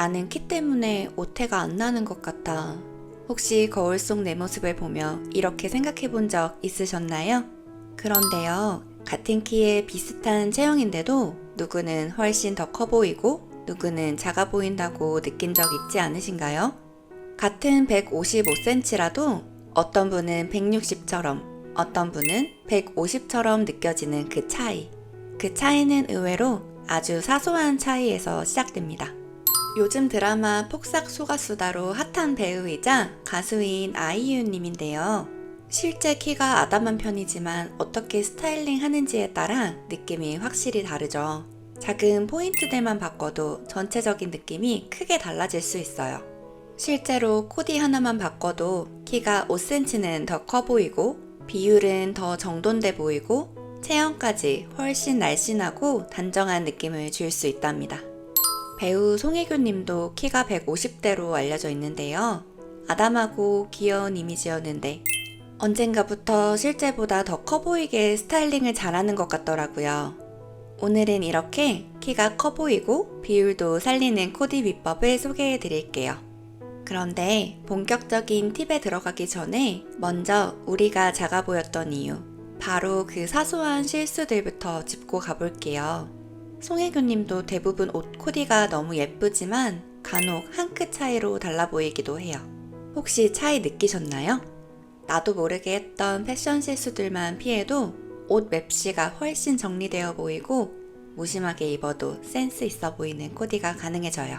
나는 키 때문에 오태가 안 나는 것 같아. 혹시 거울 속 내 모습을 보며 이렇게 생각해 본 적 있으셨나요? 그런데요, 같은 키에 비슷한 체형인데도 누구는 훨씬 더 커 보이고 누구는 작아 보인다고 느낀 적 있지 않으신가요? 같은 155cm라도 어떤 분은 160처럼 어떤 분은 150처럼 느껴지는 그 차이. 그 차이는 의외로 아주 사소한 차이에서 시작됩니다. 요즘 드라마 폭삭 소가수다로 핫한 배우이자 가수인 아이유님인데요. 실제 키가 아담한 편이지만 어떻게 스타일링 하는지에 따라 느낌이 확실히 다르죠. 작은 포인트들만 바꿔도 전체적인 느낌이 크게 달라질 수 있어요. 실제로 코디 하나만 바꿔도 키가 5cm는 더 커 보이고 비율은 더 정돈돼 보이고 체형까지 훨씬 날씬하고 단정한 느낌을 줄 수 있답니다. 배우 송혜교 님도 키가 150대로 알려져 있는데요. 아담하고 귀여운 이미지였는데 언젠가부터 실제보다 더 커 보이게 스타일링을 잘하는 것 같더라고요. 오늘은 이렇게 키가 커 보이고 비율도 살리는 코디 비법을 소개해 드릴게요. 그런데 본격적인 팁에 들어가기 전에 먼저 우리가 작아 보였던 이유, 바로 그 사소한 실수들부터 짚고 가볼게요. 송혜교 님도 대부분 옷 코디가 너무 예쁘지만 간혹 한 끗 차이로 달라 보이기도 해요. 혹시 차이 느끼셨나요? 나도 모르게 했던 패션 실수들만 피해도 옷 맵시가 훨씬 정리되어 보이고 무심하게 입어도 센스 있어 보이는 코디가 가능해져요.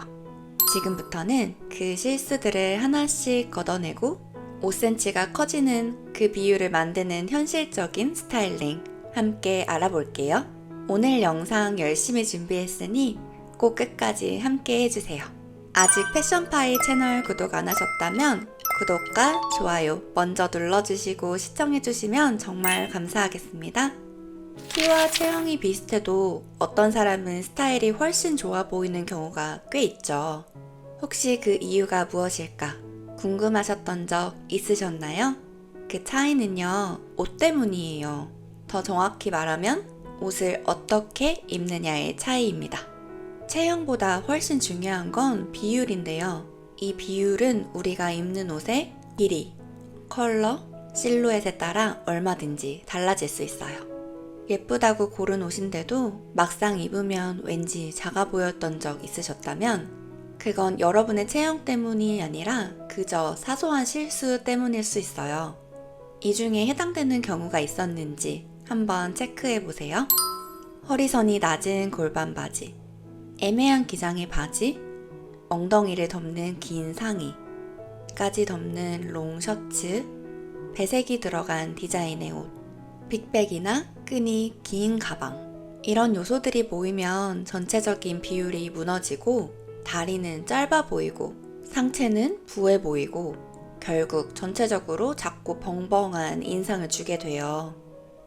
지금부터는 그 실수들을 하나씩 걷어내고 5cm가 커지는 그 비율을 만드는 현실적인 스타일링 함께 알아볼게요. 오늘 영상 열심히 준비했으니 꼭 끝까지 함께 해주세요. 아직 패션파이 채널 구독 안 하셨다면 구독과 좋아요 먼저 눌러주시고 시청해주시면 정말 감사하겠습니다. 키와 체형이 비슷해도 어떤 사람은 스타일이 훨씬 좋아 보이는 경우가 꽤 있죠. 혹시 그 이유가 무엇일까 궁금하셨던 적 있으셨나요? 그 차이는요, 옷 때문이에요. 더 정확히 말하면 옷을 어떻게 입느냐의 차이입니다. 체형보다 훨씬 중요한 건 비율인데요. 이 비율은 우리가 입는 옷의 길이, 컬러, 실루엣에 따라 얼마든지 달라질 수 있어요. 예쁘다고 고른 옷인데도 막상 입으면 왠지 작아 보였던 적 있으셨다면 그건 여러분의 체형 때문이 아니라 그저 사소한 실수 때문일 수 있어요. 이 중에 해당되는 경우가 있었는지 한번 체크해 보세요. 허리선이 낮은 골반 바지, 애매한 기장의 바지, 엉덩이를 덮는 긴 상의, 까지 덮는 롱 셔츠, 배색이 들어간 디자인의 옷, 빅백이나 끈이 긴 가방. 이런 요소들이 모이면 전체적인 비율이 무너지고 다리는 짧아 보이고 상체는 부해 보이고 결국 전체적으로 작고 벙벙한 인상을 주게 돼요.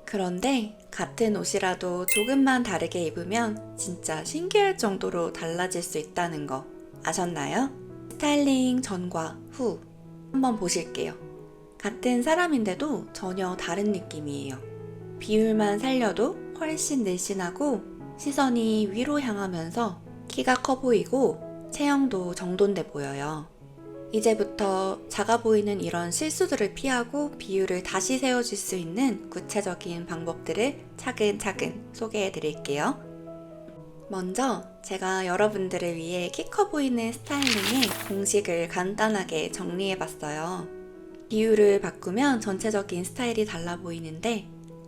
그런데 같은 옷이라도 조금만 다르게 입으면 진짜 신기할 정도로 달라질 수 있다는 거 아셨나요? 스타일링 전과 후 한번 보실게요. 같은 사람인데도 전혀 다른 느낌이에요. 비율만 살려도 훨씬 늘씬하고 시선이 위로 향하면서 키가 커 보이고 체형도 정돈돼 보여요. 이제부터 작아 보이는 이런 실수들을 피하고 비율을 다시 세워줄 수 있는 구체적인 방법들을 차근차근 소개해 드릴게요. 먼저 제가 여러분들을 위해 키 커 보이는 스타일링의 공식을 간단하게 정리해 봤어요. 비율을 바꾸면 전체적인 스타일이 달라 보이는데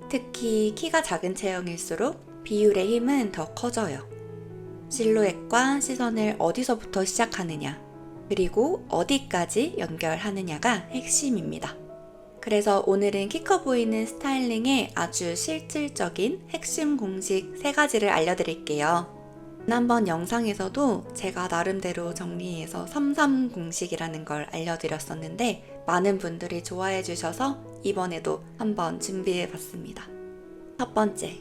특히 키가 작은 체형일수록 비율의 힘은 더 커져요. 실루엣과 시선을 어디서부터 시작하느냐, 그리고 어디까지 연결하느냐가 핵심입니다. 그래서 오늘은 키커 보이는 스타일링의 아주 실질적인 핵심 공식 3가지를 알려드릴게요. 지난번 영상에서도 제가 나름대로 정리해서 33 공식이라는 걸 알려드렸었는데 많은 분들이 좋아해 주셔서 이번에도 한번 준비해 봤습니다. 첫 번째,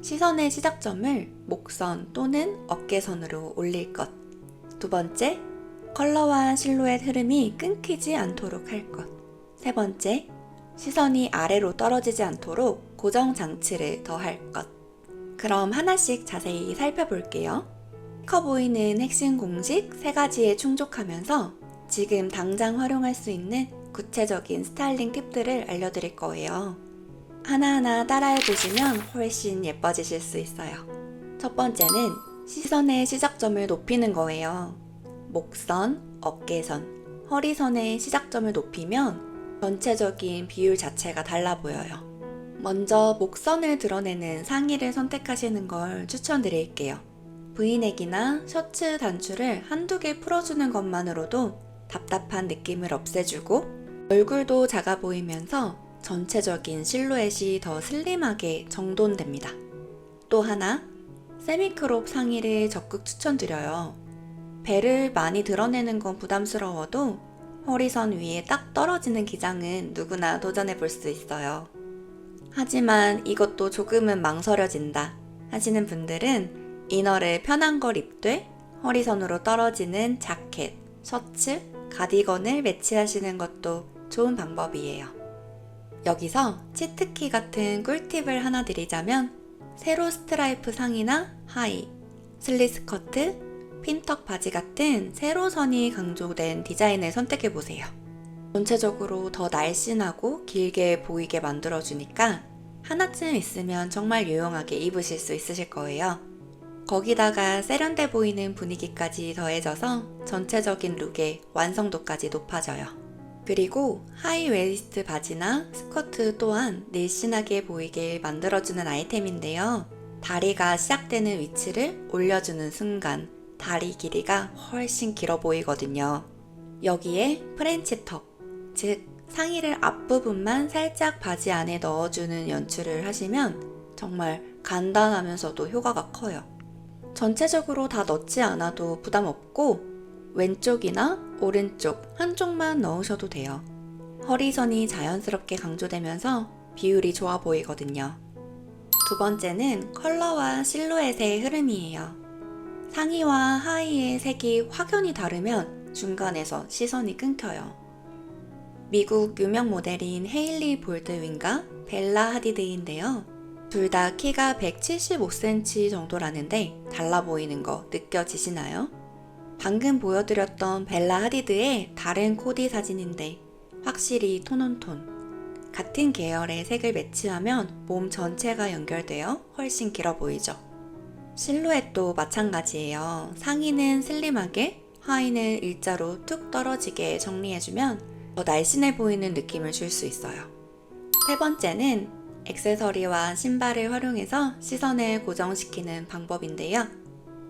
시선의 시작점을 목선 또는 어깨선으로 올릴 것. 두 번째, 컬러와 실루엣 흐름이 끊기지 않도록 할 것. 세 번째, 시선이 아래로 떨어지지 않도록 고정 장치를 더할 것. 그럼 하나씩 자세히 살펴볼게요. 커 보이는 핵심 공식 세 가지에 충족하면서 지금 당장 활용할 수 있는 구체적인 스타일링 팁들을 알려드릴 거예요. 하나하나 따라해 보시면 훨씬 예뻐지실 수 있어요. 첫 번째는 시선의 시작점을 높이는 거예요. 목선, 어깨선, 허리선의 시작점을 높이면 전체적인 비율 자체가 달라 보여요. 먼저 목선을 드러내는 상의를 선택하시는 걸 추천드릴게요. 브이넥이나 셔츠 단추를 한두 개 풀어주는 것만으로도 답답한 느낌을 없애주고 얼굴도 작아 보이면서 전체적인 실루엣이 더 슬림하게 정돈됩니다. 또 하나, 세미크롭 상의를 적극 추천드려요. 배를 많이 드러내는 건 부담스러워도 허리선 위에 딱 떨어지는 기장은 누구나 도전해 볼 수 있어요. 하지만 이것도 조금은 망설여진다 하시는 분들은 이너를 편한 걸 입되 허리선으로 떨어지는 자켓, 셔츠, 가디건을 매치하시는 것도 좋은 방법이에요. 여기서 치트키 같은 꿀팁을 하나 드리자면 세로 스트라이프 상의나 하의, 슬릿 스커트, 핀턱 바지 같은 세로선이 강조된 디자인을 선택해 보세요. 전체적으로 더 날씬하고 길게 보이게 만들어주니까 하나쯤 있으면 정말 유용하게 입으실 수 있으실 거예요. 거기다가 세련돼 보이는 분위기까지 더해져서 전체적인 룩의 완성도까지 높아져요. 그리고 하이웨이스트 바지나 스커트 또한 날씬하게 보이게 만들어주는 아이템인데요. 다리가 시작되는 위치를 올려주는 순간 다리 길이가 훨씬 길어 보이거든요. 여기에 프렌치 턱, 즉 상의를 앞부분만 살짝 바지 안에 넣어주는 연출을 하시면 정말 간단하면서도 효과가 커요. 전체적으로 다 넣지 않아도 부담 없고 왼쪽이나 오른쪽 한쪽만 넣으셔도 돼요. 허리선이 자연스럽게 강조되면서 비율이 좋아 보이거든요. 두 번째는 컬러와 실루엣의 흐름이에요. 상의와 하의의 색이 확연히 다르면 중간에서 시선이 끊겨요. 미국 유명 모델인 헤일리 볼드윈과 벨라 하디드인데요. 둘 다 키가 175cm 정도라는데 달라 보이는 거 느껴지시나요? 방금 보여드렸던 벨라 하디드의 다른 코디 사진인데 확실히 톤온톤. 같은 계열의 색을 매치하면 몸 전체가 연결되어 훨씬 길어 보이죠. 실루엣도 마찬가지예요. 상의는 슬림하게, 하의는 일자로 툭 떨어지게 정리해주면 더 날씬해 보이는 느낌을 줄 수 있어요. 세 번째는 액세서리와 신발을 활용해서 시선을 고정시키는 방법인데요.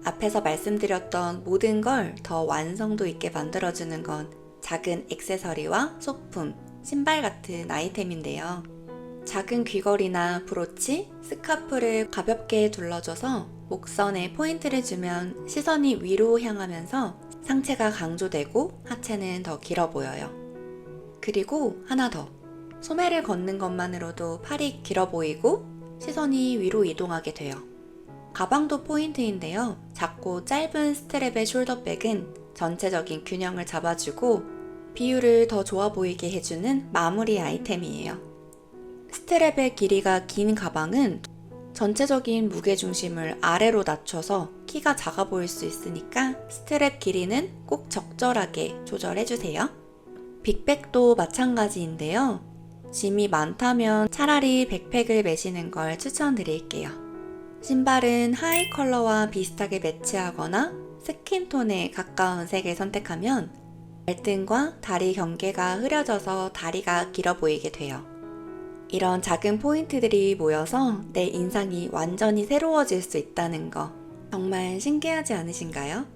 앞에서 말씀드렸던 모든 걸 더 완성도 있게 만들어주는 건 작은 액세서리와 소품, 신발 같은 아이템인데요. 작은 귀걸이나 브로치, 스카프를 가볍게 둘러줘서 목선에 포인트를 주면 시선이 위로 향하면서 상체가 강조되고 하체는 더 길어 보여요. 그리고 하나 더. 소매를 걷는 것만으로도 팔이 길어 보이고 시선이 위로 이동하게 돼요. 가방도 포인트인데요. 작고 짧은 스트랩의 숄더백은 전체적인 균형을 잡아주고 비율을 더 좋아 보이게 해주는 마무리 아이템이에요. 스트랩의 길이가 긴 가방은 전체적인 무게중심을 아래로 낮춰서 키가 작아 보일 수 있으니까 스트랩 길이는 꼭 적절하게 조절해주세요. 빅백도 마찬가지인데요. 짐이 많다면 차라리 백팩을 매시는 걸 추천드릴게요. 신발은 하이 컬러와 비슷하게 매치하거나 스킨톤에 가까운 색을 선택하면 발등과 다리 경계가 흐려져서 다리가 길어 보이게 돼요. 이런 작은 포인트들이 모여서 내 인상이 완전히 새로워질 수 있다는 거 정말 신기하지 않으신가요?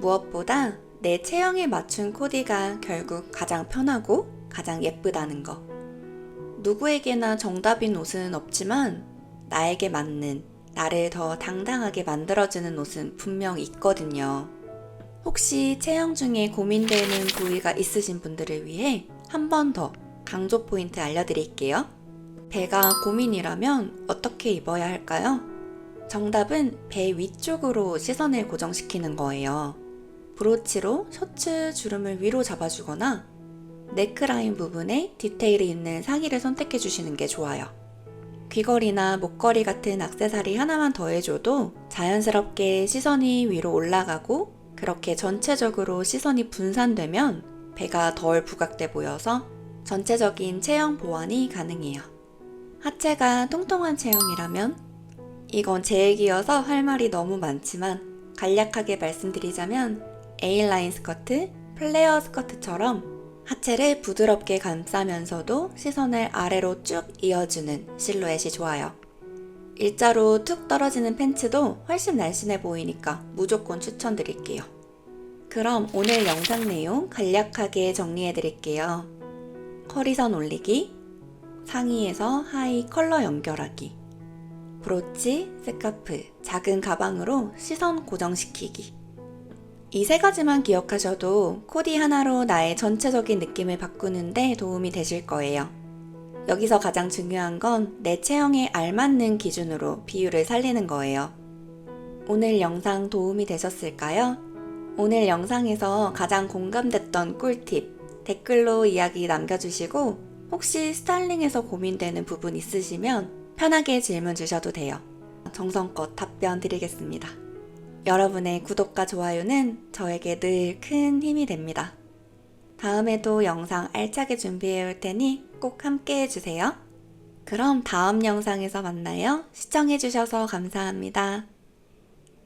무엇보다 내 체형에 맞춘 코디가 결국 가장 편하고 가장 예쁘다는 거. 누구에게나 정답인 옷은 없지만 나에게 맞는 나를 더 당당하게 만들어주는 옷은 분명 있거든요. 혹시 체형 중에 고민되는 부위가 있으신 분들을 위해 한 번 더 강조 포인트 알려드릴게요. 배가 고민이라면 어떻게 입어야 할까요? 정답은 배 위쪽으로 시선을 고정시키는 거예요. 브로치로 셔츠 주름을 위로 잡아주거나 네크라인 부분에 디테일이 있는 상의를 선택해 주시는 게 좋아요. 귀걸이나 목걸이 같은 악세사리 하나만 더해줘도 자연스럽게 시선이 위로 올라가고 그렇게 전체적으로 시선이 분산되면 배가 덜 부각돼 보여서 전체적인 체형 보완이 가능해요. 하체가 통통한 체형이라면 이건 제 얘기여서 할 말이 너무 많지만 간략하게 말씀드리자면 A라인 스커트, 플레어 스커트처럼 하체를 부드럽게 감싸면서도 시선을 아래로 쭉 이어주는 실루엣이 좋아요. 일자로 툭 떨어지는 팬츠도 훨씬 날씬해 보이니까 무조건 추천드릴게요. 그럼 오늘 영상 내용 간략하게 정리해 드릴게요. 허리선 올리기, 상의에서 하의 컬러 연결하기, 브로치, 스카프, 작은 가방으로 시선 고정시키기. 이 세 가지만 기억하셔도 코디 하나로 나의 전체적인 느낌을 바꾸는데 도움이 되실 거예요. 여기서 가장 중요한 건 내 체형에 알맞는 기준으로 비율을 살리는 거예요. 오늘 영상 도움이 되셨을까요? 오늘 영상에서 가장 공감됐던 꿀팁 댓글로 이야기 남겨주시고 혹시 스타일링에서 고민되는 부분 있으시면 편하게 질문 주셔도 돼요. 정성껏 답변 드리겠습니다. 여러분의 구독과 좋아요는 저에게 늘 큰 힘이 됩니다. 다음에도 영상 알차게 준비해 올 테니 꼭 함께 해주세요. 그럼 다음 영상에서 만나요. 시청해주셔서 감사합니다.